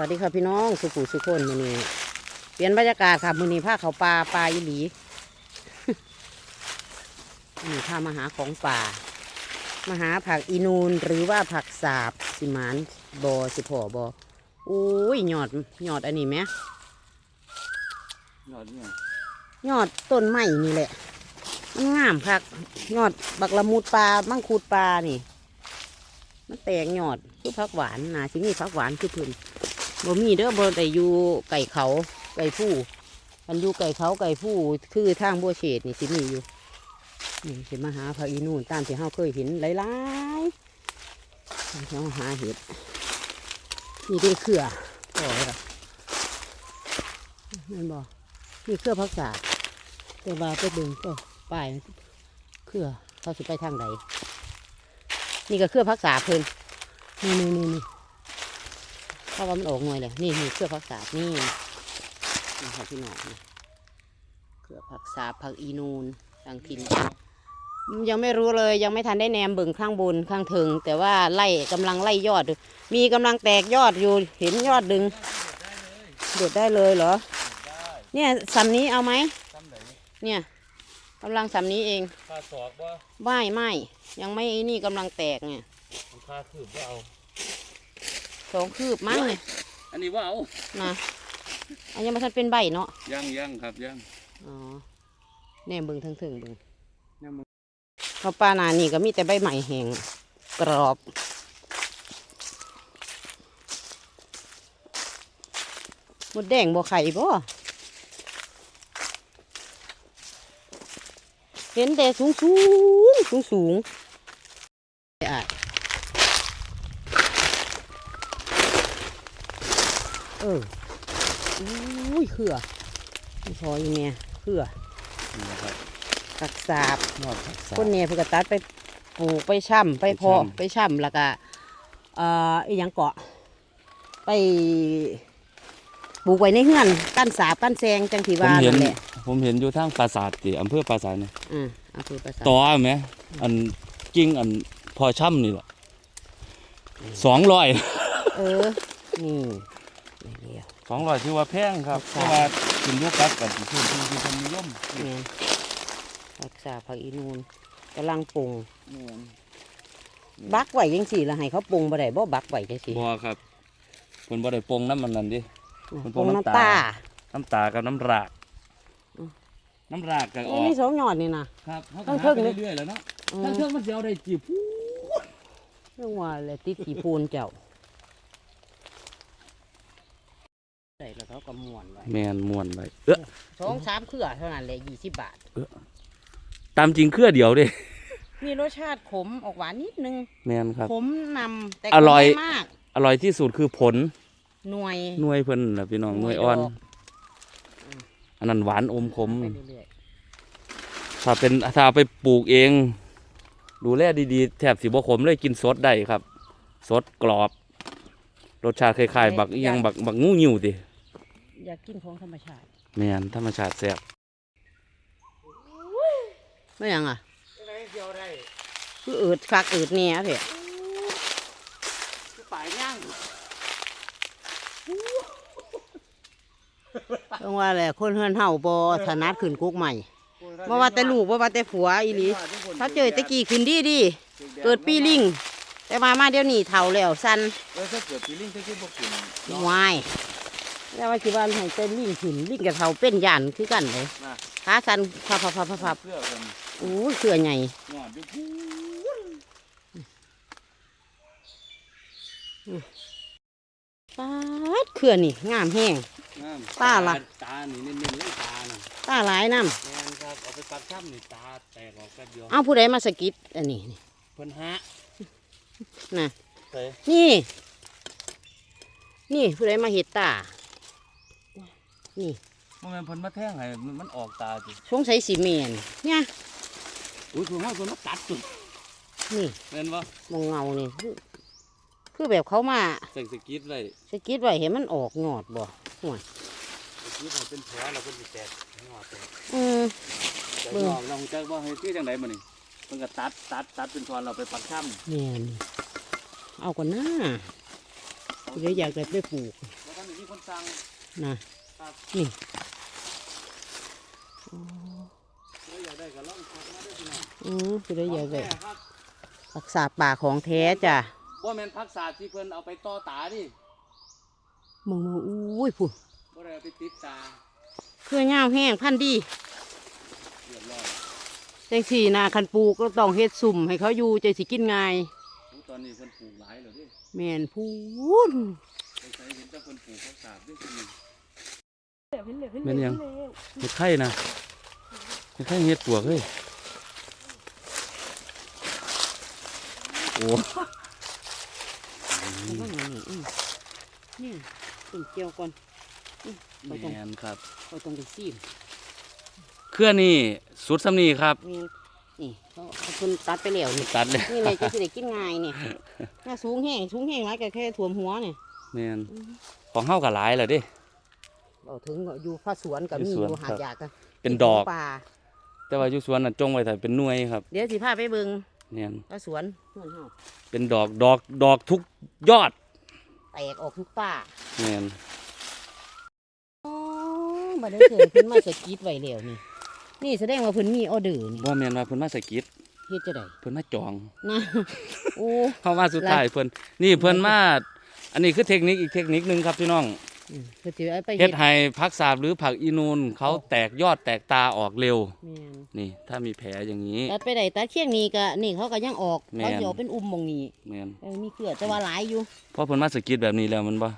วัสดีค่ะพี่น้องสุขุสุขคนมือนี้เปลี่ยนบรรยากาศค่ะมือนี้ผ้าเขาวปลาปลาอีหลีนี่พามาหาของป่ามาหาผักอีนูนหรือว่าผักสาบสิหมานบอสิพอบออุ้ยหยอดหยอดอันนี้ไหมยอดเนี่ยหยอดต้นไม้นี่แหละมันงามผักหยอดบักละมุดปลามังคูดปลานี่มันแตกหยอดคือผักหวานนาสิมีผักหวานคือเพิ่น บ่มีเด้อบ่ได้อยู่ไก่เขาไก่ผู้มันอยู่ไก่เขาไก่ผู้คือทางบัวเฉดนี่สิมีอยู่นี่สิมาหาผักอีนู่นตามที่เฮาเคยเห็นหลายๆตามที่เฮาหาเห็ดนี่เป็นเครือพอแล้วนั่นบ่นี่เครือผักสาแต่ว่าไปเบิ่งก็ป้ายเครือเขาสิไปทางใดนี่ก็เครือพักษาเพิ่นนี่นี่นี่ นี่ถ้าว่ามันออกหน่วยเลยนี่นี่เครือพักษานี่นี่ค่ะพี่น้องนี่เครือพักษาผักอีนูนทางถิ่นยังไม่รู้เลยยังไม่ทันได้แนมเบิ่งข้างบนข้างถึง แต่ว่าไล่กำลังไล่ยอดอยู่มีกำลังแตกยอดอยู่เห็นยอดดึงเด็ดได้เลยเหรอเนี่ยสำนี้เอาไหมซ้ำไหนเนี่ยกำลังสำนี้เองค่าศอกว่าไม่ไม่ยังไม่นี่กำลังแตกเนี่ยค่าคืบว่าเอา สองคืบมั้งเนี่ยอันนี้ว่าเอานะอันนี้มันทันเป็นใบเนาะยังยังครับยังอ๋อแน่เบึงทั้งถึงเบึงยังมึงข้าวปลานานี่ก็มีแต่ใบใหม่แห้งกรอบหมดแดงบ่ไข่บ่เห็นแต่สูงสูงสูงสูงอะเอออุ้ยเขื่อไม่พออีเมียเขื่อนี่นะครับตักสาบยอดผักสาคนเนี่ยเพื่อตัดไปปลูกไปช่ำไปเพาะไปไปช่ำช่ำแล้วก็เอ่ออีหยังเกาะ ไปปลูกไว้ในเฮือนกั้นสาบกั้นแซงจังที่ผมว่าเห็นนั่นแหละผมเห็นอยู่ทางปราสาทที่อำเภอปราสาทเนี่ยอ่าอำเภอประสาทต่อไหมอันกิ้งอันพอช่ำนี่แหละสองร้อย เออนี่นี่เดียว สองร้อยที่ว่าแพงครับเพครับราะว่าถึงลูกกัดกับที่ที่ที่ทำนิยมนี่รักษาผักอีนูนกำลังปรุงบักไว้ยังสี่ละให้เขาปรุงบ่ได้บ่บักไว้จังสี่บัวครับคนบ่ได้ปรุงน้ำมันนั่นดิมันปปรุรุงงน้ำน้ำตาตา น้ำตากับน้ำรากอืมน้ำรากก็อเอ้อยกนี่สองหยอดนี่นะครับเขาทั้ก็งหาเทิงไปเลยเรื่อยๆแล้วเนาะอืมทั้งเทิงมันจะเอาได้จีบพูเรื่องว่าเลยติดถีพูนเจ้า ใส่แล้วเขาก็ม้วนไว้แมนมวนไปเออสองสามเครือเท่านั้นเลยยี่สิบบาท ตามจริงเครือเดียวเด้มีรสชาติขมออกหวานนิดนึง แมนครับ ขมนำแต่อร่อยขมไม่มาก อร่อยที่สุดคือผลหน่วย หน่วยเพิ่นน่ะพี่น้องหน่วยอ่อนดกอันนั้นหวานอมขม ไปเรื่อยถ้าเป็นถ้าเอาไปปลูกเอง ดูแลดีๆแทบสิบ่ขมเลยกินสดได้ครับ สดกรอบ รสชาติคล้ายๆ บักอิหยังบักบักงูหิวติๆ อยากกินของธรรมชาติแมนธรรมชาติแซ่บไม่ยังอะคืออืดคักอืดเนี่ยเถอะป่ายย่างต้องว่าแหละคนเฮือนเฮาบ่ถนัดขึ้นกุกใหม่บ่ว่าแต่ลูกบ่ว่าแต่ผัวอีหลีถ้าเจอตะกี้ขึ้นดีดีๆเกิดปีลิงแต่มามาเดี๋ยวนี้เฒ่าแล้วสั่นเออถ้าเกิดปีลิงถ้าคิดบ่กินวาย แล้วว่าคิดว่าให้เต้นลิงขึ้นลิงกับเฒ่าเป็นยันคือกันเลยนะขาสั่นพับพับพับพับพับเพื่อกันอู้ยเสือใหญ่หวานด้วยพูปาดเขื่อนี่งามแห้งงามตาล่ะ ตานี่เน้นๆเลยตาน่ะตาหลายน้แมนครับเอาไปปักช้ำนี่ตาแตกออกแป๊บเดียวำเอาผู้ใดมาสะกิดอันนี้นี่เพิ่นฮะนะเตะนี่ นี่ผู้ใดมาเห็ดตา นี่บ่แม่นเพิ่นมาแทงให้มันมันออกตาจิสงสัยสีเมนเนี่ยอุ้ยเพิ่นว่าเพิ่นมาตัดจุดนี่แม่นบ่มองเงานี่คือคือแบบเขามาใส่สกิดไว้สะกิดไว้เห็นมันออกงอดบ่ห่วยสกิดให้เป็นแผลแล้วเพิ่นสิแตกงอแตกอืมแต่เบิ่งงอกเราจักว่าให้คือจังไดมื้อนี้เพิ่นก็ตัดตัดตัดเป็นท่อนเราไปปักช้ำแม่นเอาก่อนหน้าเดี๋ยวอยากได้ไปปลูกแล้วสั่งนะครับนี่แล้วอยากได้ก็ลองทักมาได้พี่ น้องอือคือได้ใหญ่เลยของแท้ครับรักษาป่าของแท้จ้ะบ่แม่นพักษาที่เพิ่นเอาไปต่อตาดิมึงมึงอุ้ยผู้บ่ได้เอาไปติดตาเครื่องย่าวแห้งพันธุ์ดีเรียบร้อยจังสี่นาคันปลูกก็ต้องเฮ็ดสุ่มให้เขาอยู่ใจสิกินง่ายโอ้ตอนนี้เพิ่นปลูกหลายแล้วดิแม่นพูนไปใช้เห็นแต่เพิ่นปลูกพักษาด้วยที่นี่เห็นแล้ว แม่นยังเฮ็ดไข่นะเฮ็ดไข่เฮ็ดปวกเฮ้ยโอ้นี่อืมนี่ตุ่มเจียวก่อนอืมไปตรงแม่นครับไปตรงไปซีมเครือนี่สุดสำนีครับ นี่นี่เขาเขาเพิ่นตัดไปแล้วนี่ตัดเลยนี่เลยจะสิได้กินง่ายนี่น่าสูงแห้งสูงแห้งหลายก็แค่ท่วมหัวนี่แม่นของเฮาก็หลายแล้วเดิ เราถึงอยู่ภาคสวนกับอยู่มีสอวนยู่หาครัดบยากกันเป็นดอกป่าแต่ว่าอยู่สวนน่ะจงไว้แต่เป็นหน่วยครับ เดี๋ยวสิพาไปเบิ่งเนี่ยภาคสวนเพื่อนเฮาเป็นดอกดอกดอกทุกยอดแตกออกทุกป่าเนี่ยอ๋อบัดนี้เกิดขึ้นมาสกีดไว้แล้วนี่ นี่แสดงว่าเพิ่นมีออเดอร์นี่บ่แม่นว่าเพิ่นมาสะกิดเฮ็ดจะได้เพิ่นมาจองนะโอ้เข้ามาสุดท้ายเพิ่นนี่เพิ่นมาอันนี้คือเทคนิคอีกเทคนิคนึงครับพี่น้องอืม เพิ่นสิเอาไปเฮ็ดให้ผักสาบหรือผักอีนูนเขาแตกยอดแตกตาออกเร็ว แม่นนี่ ถ้ามีแผลอย่างนี้ ตัดไปได้ตัดเคียงนี้ก็นี่เขาก็ยังออกแม่น เขาสิเหี่ยวเป็นอุ้มหมองนี้แม่นเออมีเกลือแต่ว่าหลายอยู่ เพราะเพิ่นมาสะกิดแบบนี้แล้วมันบ่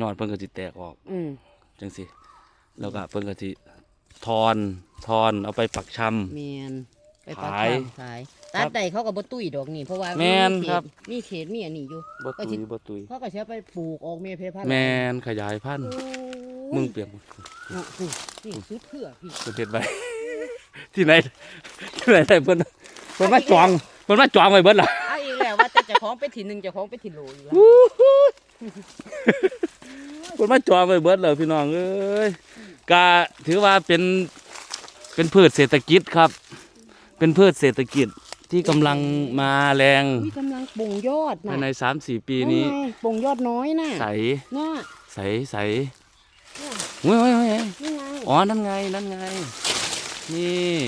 ยอดเพิ่นก็สิแตกออกอืมจังซี่แล้วก็เพิ่นก็สิทอนทอนเอาไปปักชำ แม่น ไปปักขายทางขายครัตับดได้เขาก็บ่ตุ้ยดอกนี่เพราะว่าแม่นเขตครับ มีเขตมีอันนี้อยู่ บ่ก็ตุสิยบ่ตุย เขาก็สิเอาไปปลูกออกเมเพพันธุ์แม่นขยายพันธุ์โอ้ยมึงเปลี่ยนเนาะนี่นี่สุดเพื่อพี่เพิ่นเฮ็ดไว้ ที่ไหนที่ไหนได้เพิ่นเพิ่นมาจองเพิ่นมาจองไว้เบิดล่ะเอาอีกแล้วว่าแต่เจะของไปถิ่นหนึ่งเจะของไปถิ่นโหลอยู่แล้วเพิ่นมาจองไว้เบิดแล้วพี่น้องเอ้ยก็ถือว่าเป็นเป็นพืชเศรษฐกิจครับ เป็นพืชเศรษฐกิจที่กำลังมาแรงอุ้ยกำลังปลงยอดนะภายใน3-4ปีนี้ นั่นไงปลงยอดน้อยน่ะใสน่ะใสใสเนี่ยโอ้ยโอ้ยโอ้ยนี่ไงอ๋อนั่นไงนั่นไง นี่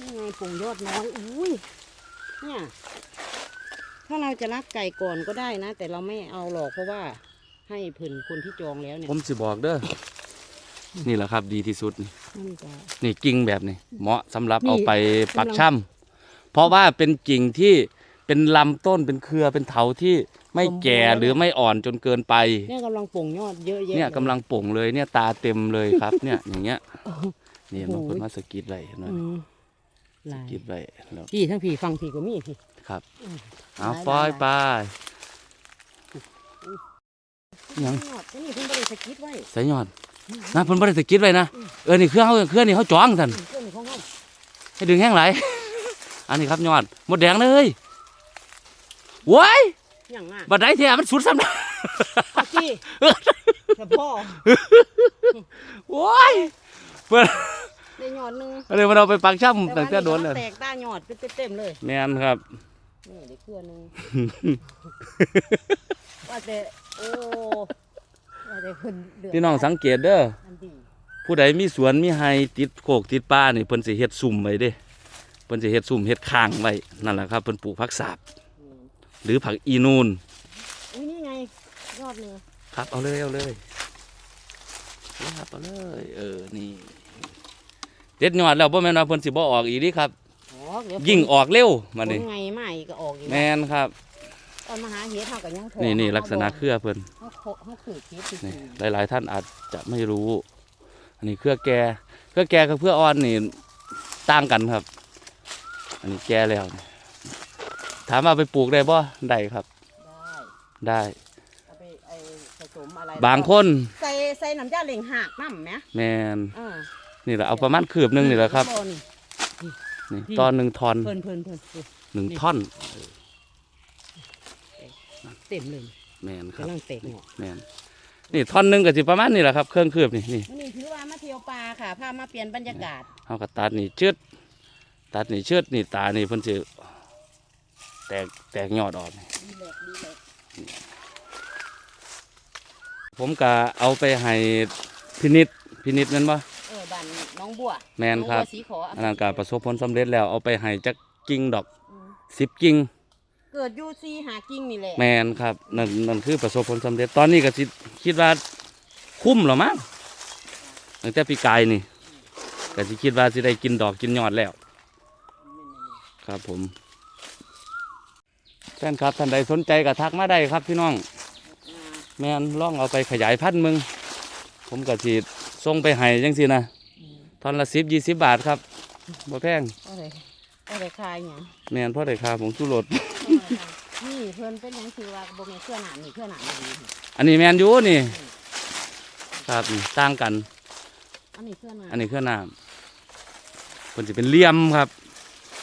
นี่ไงปลงยอดน้อยอุ้ยเนี่ยถ้าเราจะรักไก่ก่อนก็ได้นะ แต่เราไม่เอาหรอกเพราะว่าให้เพิ่นคนที่จองแล้วเนี่ยผมสิบอกเด้อ นี่แหละครับดีที่สุด นี่มันจะนี่กิ่งแบบนี้เหมาะสำหรับนี่เอาไปปักกำลังช่ำเพราะว่าเป็นกิ่งที่เป็นลำต้นเป็นเครือเป็นเถาที่ไม่แก่หรือไม่อ่อนจนเกินไป เนี่ยกำลังปลงยอดเยอะแยะเนี่ยกำลังป่งเลยเนี่ยตาเต็มเลยครับ เนี่ยอย่างเงี้ยโอ้โห นี่โอ้มันโหเพิ่นมาสะกิดไรเห็นไหมอืมหสะลายกิดไรแล้วพี่ทั้งพี่ฟังพี่ก็มีพี่ ครับอืมเอาหลายปล่อยหลายไปยัง ยอดนี่เพิ่นบ่ได้สะกิดไว้ใส่ยอด นะเพิ่นบ่ได้สะกิดไว้นะเออนี่เครื่องเขาเครื่องนี่เขาจ้องท่านอืมเพื่อนของเฮาให้ดึงแห้งไหลายอันนี้ครับยอดหมดแดงเลยว้ายอย่างอะบัดไดเทียมันสุดซ้ำนะเอาสิแต่พ่อว้ายเพิ่นได้ยอดหนึงอะไรมาเอาไปปักช่ำแต่ตั้ว่างแต่โดนเลยแตกตายอดเป็นเต็มๆเลยแมนครับนี่ได้เครือหนึงว่าแต่โอ้ ว่าแต่เพิ่นเดือดพี่น้องสังเกตเด้ออันดีผู้ใดมีสวนมีไฮติดโคกติดป่านี่เพิ่นสิเฮ็ดซุ่มไว้เด้เพิ่นสิเฮ็ดซุ่มเฮ็ดค้างไว้นั่นแหละครับเพิ่นปลูกผักสาบอืมหรือผักอีนูนอุ้ยนี่ไงยอดหนึงครับเอาเลยเอาเลยครับเอาเลยเออนี่เด็ดยอดแล้วบ่แม่นว่าเพิ่นสิบ่ออกอีกนี่ครับ อ๋อเดี๋ยวยิ่งออกเร็วมาผนี่ลไงมาอีกก็ออกอีกแมนครับ ตอนมาหาเห็ดเฮาก็ยังโทรนี่นี่เฮาลักษณะเครือเพิ่นเฮาโคเฮาขืดเห็ดจรินี่งหลาย ๆ ท่านอาจจะไม่รู้ อันนี้เครือแก่เครือแก่กับเครืออ่อนนี่ต่างกันครับ อันนี้แก่แล้วนี่ถามว่าไปปลูกได้บ่ได้ครับ ๆได้ได้เอาไปไอ้ผสมอะไรบางคนใส่ใส่น้ำยาเล่งหากน้ำไหมแมนเออนี่แหละเอาประมาณคืบหนึงนี่แหละครับนี่นี่พี่ตอนหนึ่งทอนเพิ่นเพิ่นเพิ่นเพิ่นหนึ่งท่อน เต็มเลยแมนครับกำลังเตะหมดแมนนี่ท่อนหนึ่งก็สิประมาณนี่แหละครับเครื่องคืบนี่นี่วันนี้ถือว่ามาเที่ยวป่าค่ะพามาเปลี่ยนบรรยากาศเขาก็ตัดนี่ชืดตัดนี่ชืดนี่ตานี่เพิ่นสิแตกแตกยอดออกนี่ดีเลยดีเลยผมก็เอาไปให้พินิษพินิษแม่นบ่เออบ้านน้องบัวแม่นครับองบัวสีขออันนั้นก็ประสบผลสำเร็จแล้วเอาไปให้จักกิ่งดอกอืม10กิ่ง เกิดอยูซีหากิ้งนี่แหละแม่นครับนั่นนั่นคือประสบผลสำเร็จตอนนี้ก็สิคิดว่าคุ้มแล้วมั้งตั้งแต่ปีกายนี่ก็สิคิดว่าสิได้กินดอกกินยอดแล้ว ครับผมแฟนครับท่านใดสนใจก็ทักมาได้ครับพี่น้องอ่าแม่นลองเอาไปขยายพันธุ์มึง ผมก็สิส่งไปให้จังสินะอืมทอนละสิบยี่สิบบาทครับบ่แพงก็เลยก็เลยคลายหยังแม่นพ่อได้ค่าผงชูรส นี่เพิ่นเป็นหยังคือว่าบ่แม่นเครื่องหนามนี่เครื่องหนามนี่อันนี้แมนอยู่นี่ ครับนี่ต่างกัน อันนี้เครื่องหนามอันนี้คือน้ำมันจะเป็นเหลี่ยมครับ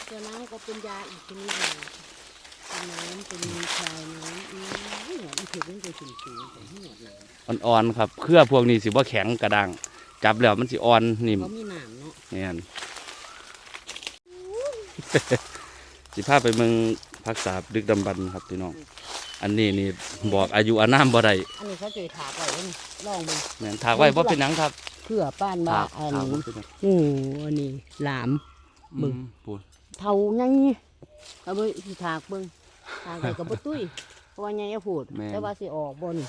เครื่องน้ำก็เป็นยาอีกชนิดหนึงเป็นน้ำเป็นคลายน้ำอืมหัวมันถือเป็นตัวสูงสูงๆของหัวเลยอ่อนๆครับ เครือพวกนี้สิบ่แข็งกระด้าง จับแล้วมันสิอ่อนนิ่มเขามีหนามเนาะ แม่นสิพาไปเมือง พักษาดึกดำบรรพ์ครับพี่น้อง อันนี้นี่บอกอายุอานามบ่ได้อันนี้เขาจะถากไว้เว้ยนี่ลองเบิ่งแม่นถากไว้บ่เป็นหยังครับเพื่อป้านว่าถากอันถากบ่นี้เป็นหยังโอ้อันนี้หลามบึง อืมพูดเท่าไงเอาไปสิถากเบิ่งถากไปกับบ่ตุ้ยเพราะว่าไงจะพูดแต่ว่าสิออกบ่นี่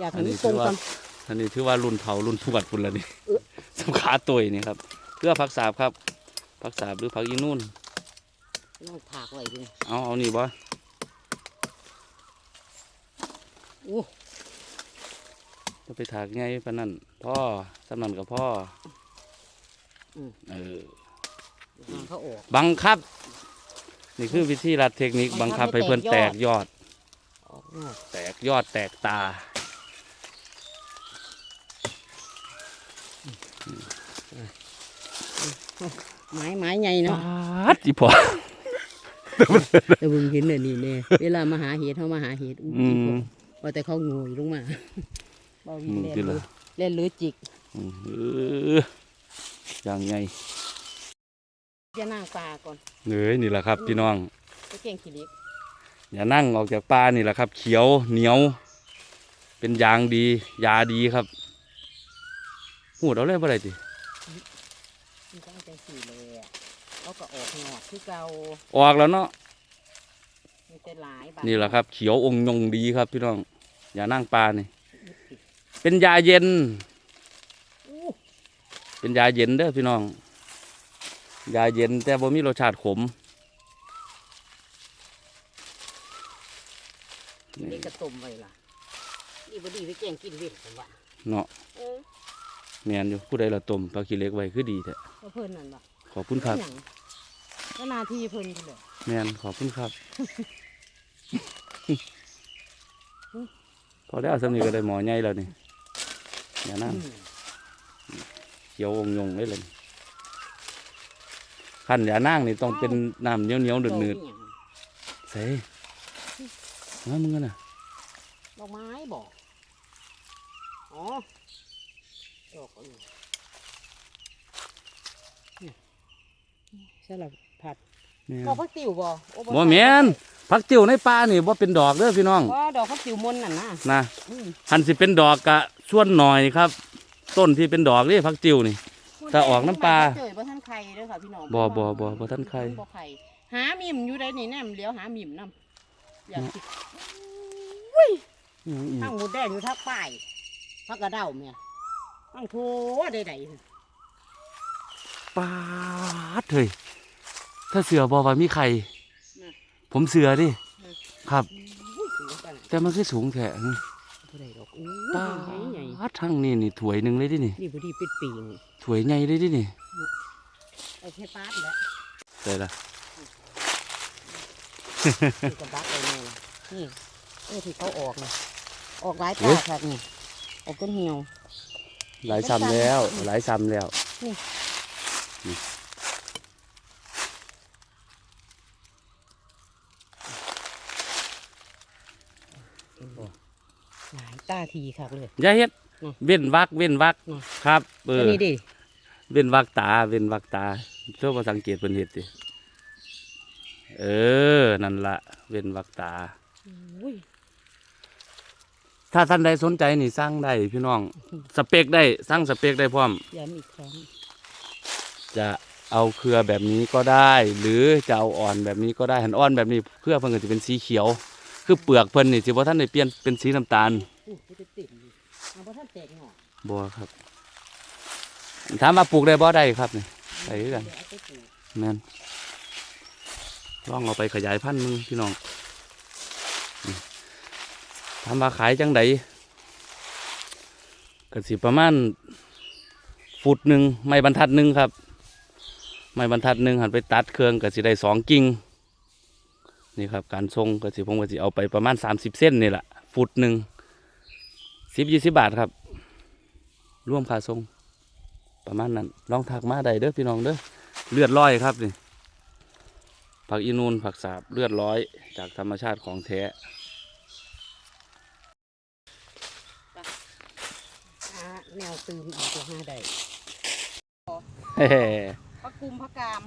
อยากให้มันตรงกัน อันนี้ถือว่ารุ่นเฒ่ารุ่นทวดพุ่นละนี่เอ๊ะสำขาตัวนี่ครับเพื่อพักษาบครับพักษาบหรือพักอีนู่น ลองถากไว้ดูเอาเอานี่บ่โอ้จะไปถากไงปานนั้นพ่อสำนันกับพ่ออเออหาเขาออกบังคับ นี่คือวิธีรัดเทคนิคบังคับให้เพื่อนแตกยอดออกนอกแตกยอดแตกตาไม้ไม้ใหญ่เนาะปัดอีพอ แต่เบิ่งเห็นน่ะนี่แน่เวลามาหาเห็ดเฮามาหาเห็ดอู้อืม ว่าแต่เขาโงยลงมาบ่มีมึงเล่นเลละยเล่นหรือจิกอืมเออย่างไงจะนั่งปลาก่อนเอ้ยนี่แหละครับพี่น้อง ไปเก่งขี้เหล็กอย่านั่งออกจากป่านี่แหละครับ เขียวเหนียว เป็นยางดี ยาดีครับหูดเอาเลยบ่ได้ติ มันก็เอาจังสี่เลยอะเขา ก็ออกหงอกคือเก่าออกแล้วเนาะมีแต่หลายบาทนี่แหละครับ เขียวองค์ยงดีครับพี่น้องอย่านั่งปลานี่เป็นยาเย็นอู้เป็นยาเย็นเด้อพี่น้อง ยาเย็นแต่บ่มีรสชาติขมนี่กระตุ่มไว้ล่ะนี่บ่ดีไปเก่งกินเว้นผมว่าเนาะเออแม่นอยู่ผู้ใดละต้มปลาขี้เหล็กไว้คือดีแท้เอาเพิ่นนั่นบ่ขอบคุณครับหยัง ก็หนาทีเพิ่นเลยแม่นขอบคุณครับ พอได้เอาสำนีก็ได้หมอใหญ่แล้วนี่อย่านั่งอืมเขียวองค์ยงเลยเลยขั้นอย่านั่งนี่ต้องเป็นน้ำเหนียวเหนียวๆหนืดหนืดดอกอิหยังๆใส่มามึงกันน่ะดอกไม้บ่อ๋อดอกอื่นนี่สลับผัดแม่นดอกพักติ๋วบ่โอ้บ่แม่นผักติ้วในป่านี่บ่เป็นดอกเด้อพี่น้องว่าดอกพักติ๋วมนต์นั่นนะนะอืมหันสิเป็นดอกกะส่วนหน่อยครับ ต้นที่เป็นดอกนี่ผักติ้วนี่แต่ออกน้ำปลาเจอบ่ทันไข่เด้อค่ะพี่น้องบ่บ่บ่บ่ทันไข่บ่ไข่หามิมอยู่ได้นี่แนมเลี้ยวหามิมนํอยากสิอืมอืมทั้งหมูแดงอยู่ทักป้ายพักกระเด้าแม่ทั้งโถใดปาดเฮ้ย ถ้าเสือบอกว่ามีไข่ๆนะผมเสือดิอืมครับอุ้ยสูงปานนั้นแต่มันคือสูงแท้บ่ได้ดอกอู้ปาใหญ่ดทั้งนี่นี่ถ้วยหนึ่งเลยดินี่ๆนี่บ่ดีเป็นปีงถ้วยใหญ่เลยดินี่เอาแค่ปาดแล้วใส่ละนี่ก็บักเอาแม่ล่ะนี่เออที่เขาออกน่ะออกหลายตาครับนี่ออกต้นเหี่ยวหลายซ้ำแล้ว หลายซ้ำแล้วนี่ หลายตาทีครับเลยอย่าเฮ็ดอืมเว้นวักเว้นวักอืมครับ เออัอนนี้ดิเว้นวักตาเว้นวักตาเพื่อมาสังเกตเพิ่นเฮ็ดสิเออ นั่นละเว้นวักตาอุ้ยถ้าท่านใดสนใจนี่สร้างได้พี่น้อง สเปคได้สร้างสเปคได้พร้อมย้ำอีกครั้งจะเอาเครือแบบนี้ก็ได้ หรือจะเอาอ่อนแบบนี้ก็ได้หันอ่อนแบบนี้เครือเพิ่นก็จะเป็นสีเขียว คือเปลือกเพิ่นนี่สิบ่ท่านได้เปลี่ยนเป็นสีน้ำตาลอู้จะไปติ่มอยู่เอาเพราะท่านแตกหน่อบ่ครับถามว่าปลูกได้บ่ได้ครับนี่ไปด้วยกันเดี๋ยวเอาไปปลูกแม่นลองเอาไปขยายพันธุ์มึงพี่น้องนี่ถามว่าขายจังไดก็สิประมาณฟุตหนึ่งไม้บรรทัดหนึ่งครับ ไม้บรรทัดหนึ่งหันไปตัดเครื่องก็สิได้สองกิ่ง นี่ครับการทรงก็สิผมก็สิเอาไปประมาณสามสิบเส้นนี่แหละฟุตหนึ่งสิบยี่สิบบาทครับ ร่วมค่าทรง ประมาณนั้นลองถักมาได้เด้อพี่น้องเด้อเลือดร้อยครับนี่ผักอีนูนผักสาบเลือดร้อยจากธรรมชาติของแท้หาแนวตื่นเอาตัวห้าได้เฮ้ผักกุมผักกาม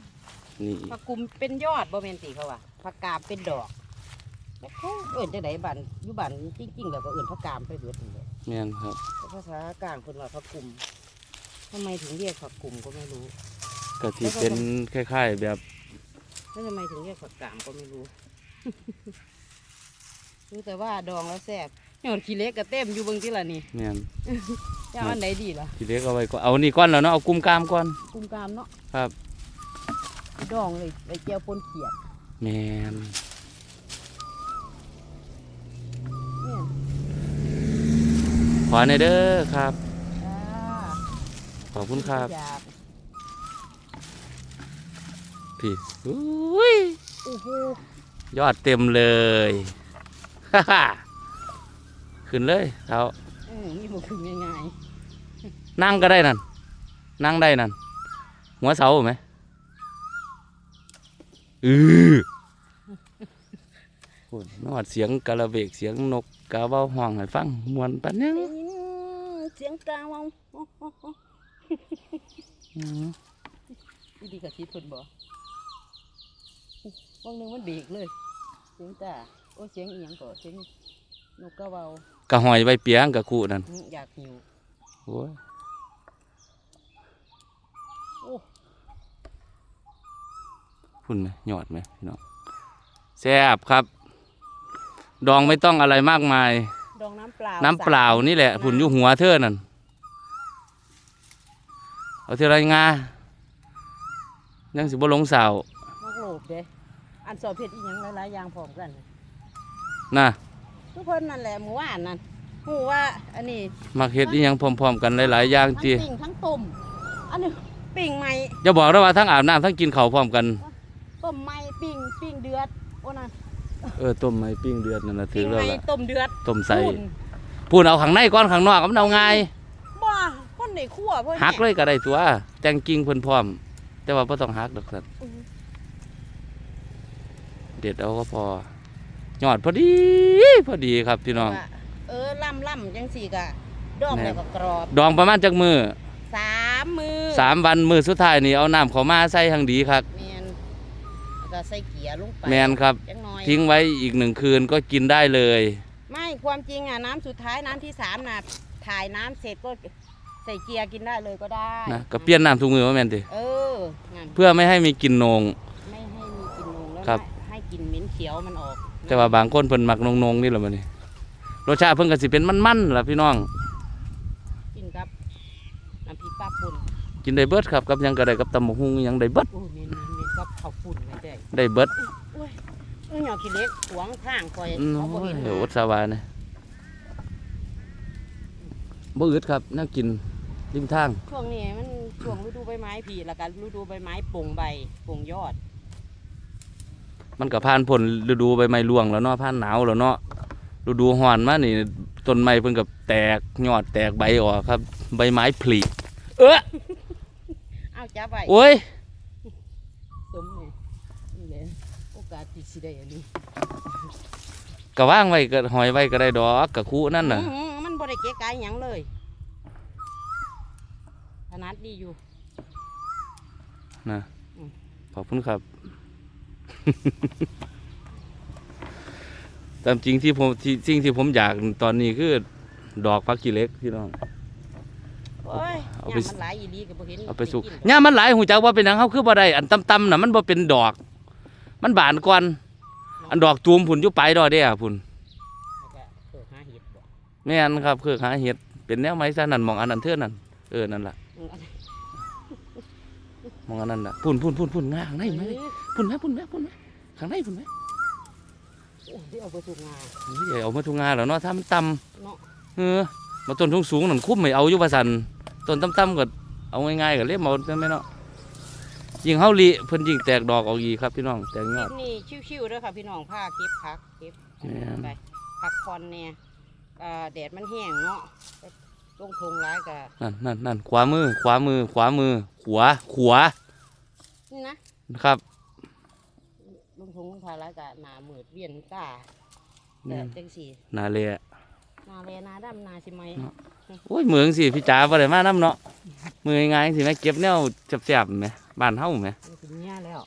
นี่ผักกุมเป็นยอดบ่แม่นติเขาว่าผักกามเป็นดอกแล้วเขาเอิ้นจังไดบันอยู่บันจริงๆแล้วก็เอิ้นผักกามไปเบิดนี่แหละแม่นครับ ภาษากลางเพิ่นว่าผักกุมทำไมถึงเรียกผักกุมก็ไม่รู้ ก็ที่เป็นคล้ายๆแบบแล้วทำไมถึงเรียกผักกามก็ไม่รู้ รู้แต่ว่าดองแล้วแซ่บยอดขี้เล็กก็เต็มอยู่เบิ่งที่ละนี่แม่นจะเอาอันไหนดีล่ะ ทีเล็กเอาไว้ก็เอานี่ก้อนแล้วเนาะเอากุมกามก้อน กุมกามเนาะครับ ดองเลยไปเจียวปนเขียดแม่นเนี่ยขอในอยเด้อครับ จ้าขอบคุณครับอยากพี่อุ้ยโอ้โหยอดเต็มเลย ฮ่าฮ่าขึ้นเลยเท้าอืมนี่บ่คือง่ายนั่งก็ได้นั่นนั่งได้นั่นหัวเสาไหม อือโอ้ยนอดเสียงกระเบกเสียงนกกาเบาห้องให้ฟังมวนปันยังๆได้ยินเสียงกาวเอาโอ้โหอืมดีดีกับคิดเพิ่นบ่บางหนึงมันเบรกเลย เสียงตาโอ้เสียงอีหยังก็เสียงนกกระเว้ากระหอยใบเปียงกระคู่นั่นอืมอยากหิวโอ้ย โอ้ พุ่นไหมยอดไหมพี่น้องแซ่บครับ ดองไม่ต้องอะไรมากมาย ดองน้ำเปล่าน้ำเปล่านี่แหละผุนอยู่หัวเธอนั่นเอาเท่าไรงายังสิบ่หลงสาวมักโลบเด้อันสอบเพชรอีหยังหลายๆอย่างพร้อมกันนะทุกคนนั่นแหละหมู่ว่านนั่นหูว่าอันนี้มักเฮ็ดอีหยังพร้อมๆกันหลายๆอย่างทั้งจีปิ่งทั้งต้มอันนี้ปิ่งใหม่อย่าบอกนะว่าทั้งอาบน้ำทั้งกินข้าวพร้อมกัน ต้มใหม่ปิ่งปิ่งเดือดโอ้นั่นเออต้มไม้ปิ้งเดือดนั่นน่ะถืปิ่องแล้วใหม่ล่ะต้มเดือดต้มใส่อุ่นพูนเอาข้างในก่อนข้างนอกมันเอาง่ายบ่คนในครัวเพิ่นหักเลนี่ยก็ได้ตัวแจงกิ่งเพิ่นพร้อม แต่ว่าบ่ต้องหักดอกสัตว์อืมเด็ดเอาก็พอยอดพอดีพอดีครับพี่น้อง ว่าเออล่ำล่ำจังสี่กะดองแน่แล้วก็กรอบดองประมาณจักมือสามมือสามวันมือสุดท้ายนี่เอาน้ำเขามาใส่ทางดีครับ แมนแล้วก็ใส่เกียร์ลงไปแมนครับ จังน้อยทิ้งไว้อีกหนึ่งคืนก็กินได้เลย ไม่ความจริงอะน้ำสุดท้ายน้ำที่สามน่ะถ่ายน้ำเสร็จก็ใส่เกียร์กินได้เลยก็ได้นะก็เปลี่ยนน้ำทุกมือว่าแมนติเอองั้นเพื่อไม่ให้มีกลิ่นโหนง ไม่ให้มีกลิ่นนงแล้วครับให้กลิ่นเหม็นเขียวมันออกแต่ว่าบางคนเพิ่นมักนงๆนี่แหละมันนี่รสชาติเพิ่นก็สิเป็นมันๆล่ะพี่น้อง กินกับน้ำพริกปลาปุ่นกินได้เบิดครับกับหยังก็ได้กับตำบักหุ่งหยังได้เบิด โอ้ย ได้เบิดเออหยอขี้เล็กหวงข้างคอยอืมเขาบ่เห็นเดี๋ยวอดสาวานี่ยบ่อึดครับน่ากินริมทาง ช่วงนี้มันช่วงฤดูใบไม้ผลิแล้วก็ฤดูใบไม้ปลงใบปลงยอด มันก็ผ่านผลฤดูใบไม้ร่วงแล้วเนาะผ่านหนาวแล้วเนาะฤดูร้อนมานี่ต้นไม้เพิ่นก็แตกยอดแตกใบออกครับ ใบไม้ผลิเออเอาจับไว้โอ้ย สมนี่นี่แหละโอกาสติดสิ ได้อันนี้ก็ว่างไว้ก็หอยไว้ก็ได้ดอกกะคุนั่นน่ะอื้อหือมันบ่ได้เก๋ไก่หยังเลยขนาดดีอยู่ นะขอบคุณครับ ตามจริงที่ผมที่สิ่งที่ผมอยากตอนนี้คือดอกพักกีเหล็กพี่น้อง โอ้ยเอายาไปมันหลายอีหลีก็บ่เห็นเอาไปสุกนเนี่ยมันหลายหูจักว่าเป็นหยังเขาคือบ่ได้อันต่ำๆน่ะมันบ่เป็นดอก มันบานก่อน อันดอกตูมพุ่นอยู่ปลายดอกเด้อพุ่นแล้วก็เออหาเห็ดบ่แม่นครับคือหาเห็ดเป็นแนวไม้ซะนั่นมองอันนั้นเท่านั่นเออนั่นล่ะอืมอันนี้มองอันนั้นล่ะพุ่นพุ่นพุ่นพุ่นง่าข้างในไหมเอ้ยพุ่นไหมพุ่นไหมพุ่นไหมข้างในพุ่นไหมโอ้ยเอาไปสุกงาเฮ้ยเอามาทุงงาแล้วเนาะถ้ามันต่ำเนาะเออมาต้นสูงๆนั่นคุ้มไม่เอาอยู่ว่าซั่นต้นต่ำๆก็เอาง่ายๆก็เล็บเอาใช่ไหมเนาะ ยิ่งเฮาลิเพิ่นยิ่งแตกดอกออกอีกครับพี่น้อง แตกยอด นี่ชิวๆเด้อค่ะพี่น้องผ้าเก็บพักเก็บแม่น ไปพักผ่อนเนี่ยอ่าแดดมันแห้งเนาะลงทงร้ายก็นั่นนั่นนั่นขวามือ ขวามือ ขวามือ ขวาขวานี่นะครับลงทงลงทาร้ายก็หนามืดเวียนตาแม่แต่นจังสี่นาเละ นาแลนาดำนาสิไหมเนาะโอ้ยเมืองสิพี่จ๋าบ่ได้มานํเนาะมือง่ายๆสิแม่เก็บแนวแซ่บๆแหมบ้านเฮาแหมมันถึงเนี้ยแล้ว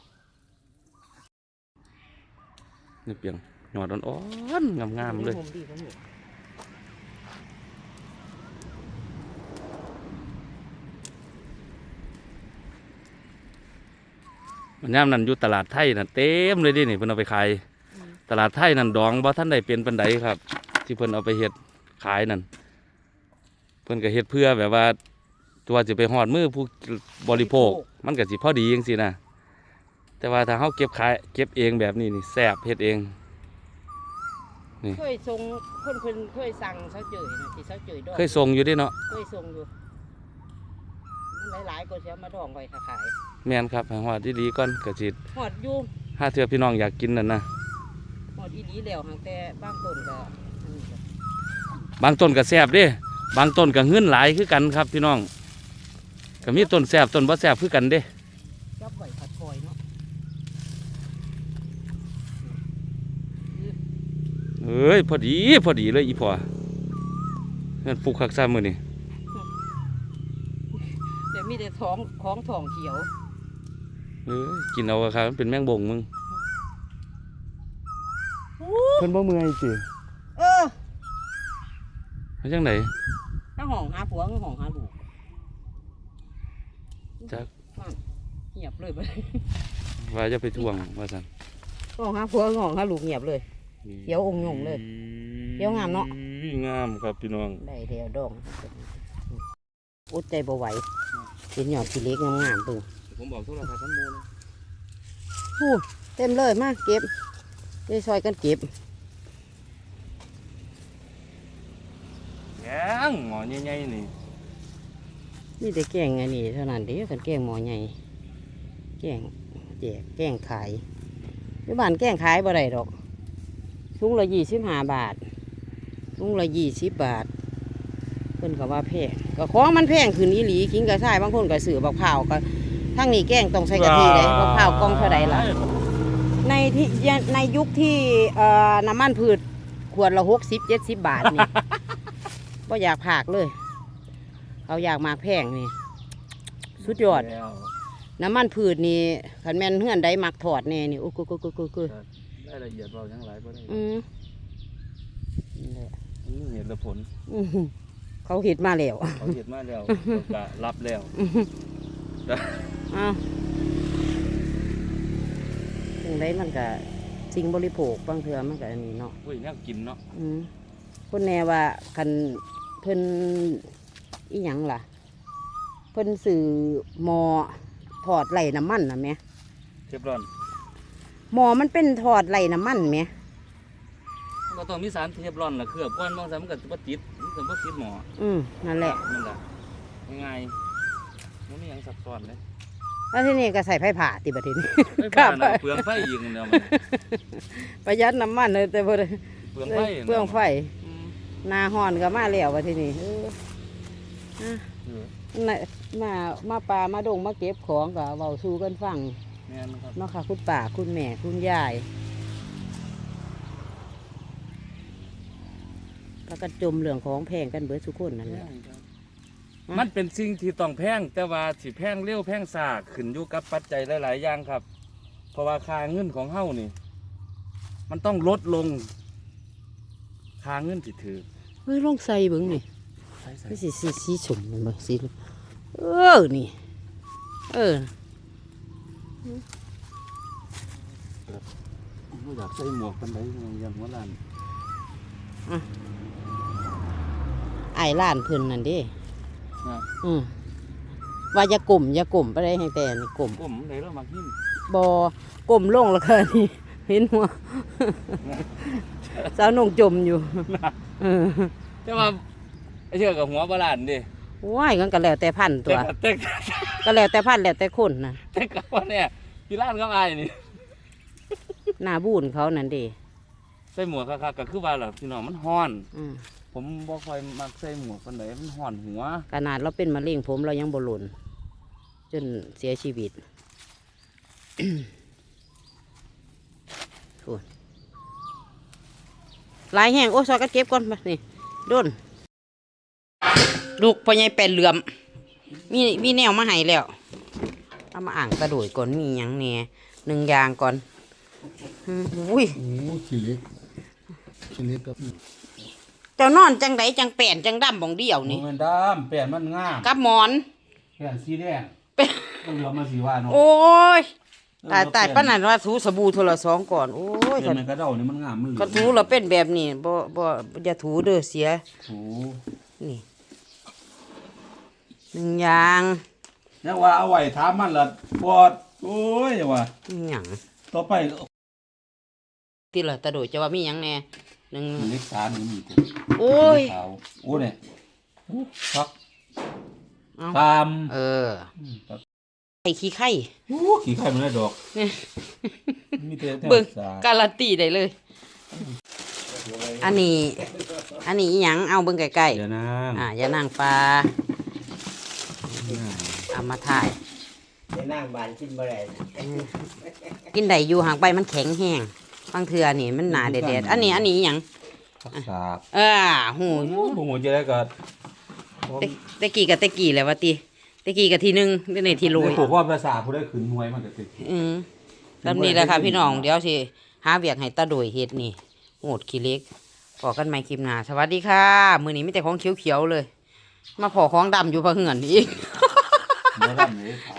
นี่เปียงหยอดอ่อนๆงามๆเลยผมดีผมนี่ยามนั้นอยู่ตลาดไทยน่ะเต็มเลยเดินี่เพิ่นเอาไปขายอืมตลาดไทยนั่นดองบ่ทันได้เป็นปานใดครับ ที่เพิ่นเอาไปเฮ็ด ขายนั่นเพิ่นก็เฮ็ดเพื่อแบบว่าตัวสิไปฮอดมือผู้บริโภค มันก็สิพอดีจังซี่นะแต่ว่าถ้าเฮาเก็บขายเก็บเองแบบนี้นี่แซ่บเฮ็ดเองเคยส่งเพิ่นเพิ่นเคยสั่งเสาเจยนะที่เสาเจยดองเคยส่งอยู่เด้เนาะเคยส่งอยู่มันหลายๆก็จะมาดองไว้ถ้าขายแม่นครับให้ฮอดดีๆก่อนก็สิหอดอยู่ถ้าเทื่อพี่น้องอยากกินนั่นนะหอดอีหลีแล้วหางแต่บางต้นก็อันนี้ก็ บางต้นก็แซ่บเด้ บางต้นก็เงินหลายคือกันครับพี่น้องก็มีต้นแซ่บต้นบ่แซ่บคือกันเด้จับไว้ผัดคอยเนาะเอ้ยพอดีพอดีเลยอีพ่อเงินปลูกคักซ่ามื้อนี่แต่มีแต่ท้องของทองเขียวเอ้ยกินเอาครับมันเป็นแมงบงมึงเพิ่นบ่เมื่อยสิเออ มาจังไดถ้าห้องหาผัวก็ห้องหาลูกจักเงียบเลยบัดว่าจะไปทวงว่าซั่นห้องหาผัวก็ห้องหาลูกเงียบเลยเขียวองค์หยงเลยเขียวงามเนาะงามครับพี่น้องได้เดียวดองอดใจบ่ไหวเป็นหยอดสีเล็กงามๆเบิ่งผมบอกโทรศัพท์ทั้งหมดนะฮู้เต็มเลยมาเก็บไปซอยกันเก็บ แก งหมอใหญ่ๆนี่นี่แต่แกงอันนี้เท่านั้นเดียวกันแกงหมอใหญ่แกงแจกแกงขายอยู่บ้านแกงขายบ่ได้ดอกถุงละยี่สิบห้าบาทถุงละยี่สิบบาทเพิ่นก็ว่าแพงก็ของมันแพงขึ้นอีหลีกินกระชายบางคนก็ซื้อบักพร้าวก็ทั้งนี้แกงต้องใส่กะทิเลยบักพร้าวกล่องเท่าใดล่ะในที่ในยุคที่เอ่อน้ำมันพืชขวดละหกสิบเจ็ดสิบบาทนี่ ก็อยากผากเลย เขาอยากมากแพงนี่ สุดยอด แล้วน้ำมันพืชนี่ขันแม่นเฮือนใดมักถอดแน่นี่โอ้กูกูกูกูกูรายละเอียดเรายังหลายบ่ได้อืมนี่แหละมันมีเหตุและผลอืมเขาเห็ดมาแล้ว เขาเห็นมาแล้วก็รับแล้ว อ้าวถึงได้มันก็สิ่งบริโภคบางเทื่อมันก็อันนี้เนาะเฮ้ยแนวกินเนาะ อืมคนแน่ว่าคัน เพิ่นอีหยังล่ะ เพิ่นสื่อหมอถอดไหลน้ำมันน่ะแหม่เทฟรอนหมอมันเป็นถอดไหลน้ำมันแหม่มันก็ต้องมีสารเทฟรอนล่ะเคลือบก่อนบางสารมันก็บ่ติดมันก็บ่ติดหมออืมนั่นแหละนั่นล่ะง่ายๆมันมีหยังซับซ้อนเลยแล้วทีนี้ก็ใส่ไผ่ผ่าติบัดทีนี้ไฟครัฟ้าบน่ะเปลืองไฟยิงเดียวมันประหยัดน้ำมันเลยแต่บ่ได้เปลืองไฟเปลืองไฟอืมห นาฮ้อนก็มาแล้วบัดทีนี้เอออะเออน่ะมามาปลามาดงมาเก็บของก็เว้าสู่กันฟังแม่นครับเนาะค่ะคุณป่าคุณแม่คุณยายแล้วก็จมเรื่องของแพงกันเบิดทุกคนนั่นแหละมันเป็นสิ่งที่ต้องแพงแต่ว่าสิแพงเร็วแพงซาขึ้นอยู่กับปัจจัยหลาย ๆ อย่างครับ เพราะว่าค่าเงินของเฮานี่ มันต้องลดลงค่าเงินสิถือ เฮ้ยลองใส่เบิ่งนี่ใส่ใส่นี่สีสีสีสมมันบ่สีเออนี่ เออบ่อยากใส่หมวกปานใดยังหัวล้านไอ้ล้านเพิ่นนั่นเด้นะอืมว่าอย่ากลมอย่ากลมไปได้ให้แต่นี่กลมผมได้แล้วมักหินบอกลมลงแล้วก็นี่เห็นหัวสาวนงจมอยู่ เออแต่ว่าไอ้เชื่อกับหัวบ่ล้านดิว้ายกันก็แล้วแต่พันธุ์ตัว แต่แต่ก็แล้วแต่พันธุ์แล้วแต่คนนะแต่กับว่าเนี่ยพี่ล้านก็อายนี่หน้าบูนเขานั่นเด้ใส่หมวกคักๆก็คือว่าล่ะพี่น้องมันฮ้อน อืมผมบ่ค่อยมักใส่หมวกปานใดมันฮ้อนหัว ขนาดเราเป็นมะเร็งผมเรายังบ่หล่นจนเสียชีวิต โอ้ย หลายแห้งโอ้ซอยกันเก็บก่อนมานี่โดนลูกพ่อใหญ่แปดเหลื่อม มีมีแนวมาให้แล้ว เอามาอ่างกระโดดก่อนมีหยังแหน่หนึ่งอย่างก่อนอืมอุ้ย โอ้ขี้เล็กขี้เล็กกับเจ้านอนจังไดจังแป่นจังดำบ่งเดียวนี่มันดำแป้นมันงามกับหมอนแป้นสีแดงเป็น ต้องเหลือมาสีว่าเนาะโอ้ย ตายตายป้านันว่าถูสบู่โทรสองก่อนโอ้ยแป้นมันกระเด้านี่มันงามมันเหลืก็ถูแล้วเป็นแบบนี้บ่บ่อย่าถูเด้อเสียโอ้นี่หนึ่งอย่างยังว่าเอาไว้ถามมันละปอดโอ้ยยังว่ามีหยังต่อไปที่ละตะโดดจะว่ามีหยังแน่หนึ่งเล็กสารนี่มีตัวโอ้ยขาวโอ้เนี่ยโอ้พักเอาตามเออมครับ ไอ้ขี้ไข่โอ้ขี้ไข่มันได้ดอกเนี่ยมีแต่แต่เบิ่งสารการันตีได้เลย อันนี้ อันนี้อีหยังเอาเบิ่งใกล้เดี๋ยวนะๆอ่าอย่านั่งปลาเอามาถ่ายจะนั่งบานกินบ่ได้กินได้อยู่ห่างไปมันแข็งแห้งบางเทื่อนี่มันหนาแดดๆอันนี้อันนี้อีหยังพักษาเออหูโอ้โหจะได้ก็ตะตะกี้กับตะกี้แหล้ววะตี ตะกี้กับทีหนึงได้ในทีโรยถูกว่าภาษาผู้ได้ขืนหน่วยมันก็ติด อืมลำนี้แหละค่ะพี่น้อง เดี๋ยวสิหาเวียกให้ตาโดยเฮ็ดนี่โหดขี้เล็กพอกันใหม่คลิปหน้า สวัสดีค่ะ มื้อนี้มีแต่ของเขียวๆเลย มาพอของดำอยู่พะเหือนอีกเมื่อไหร่เนี่ยเขา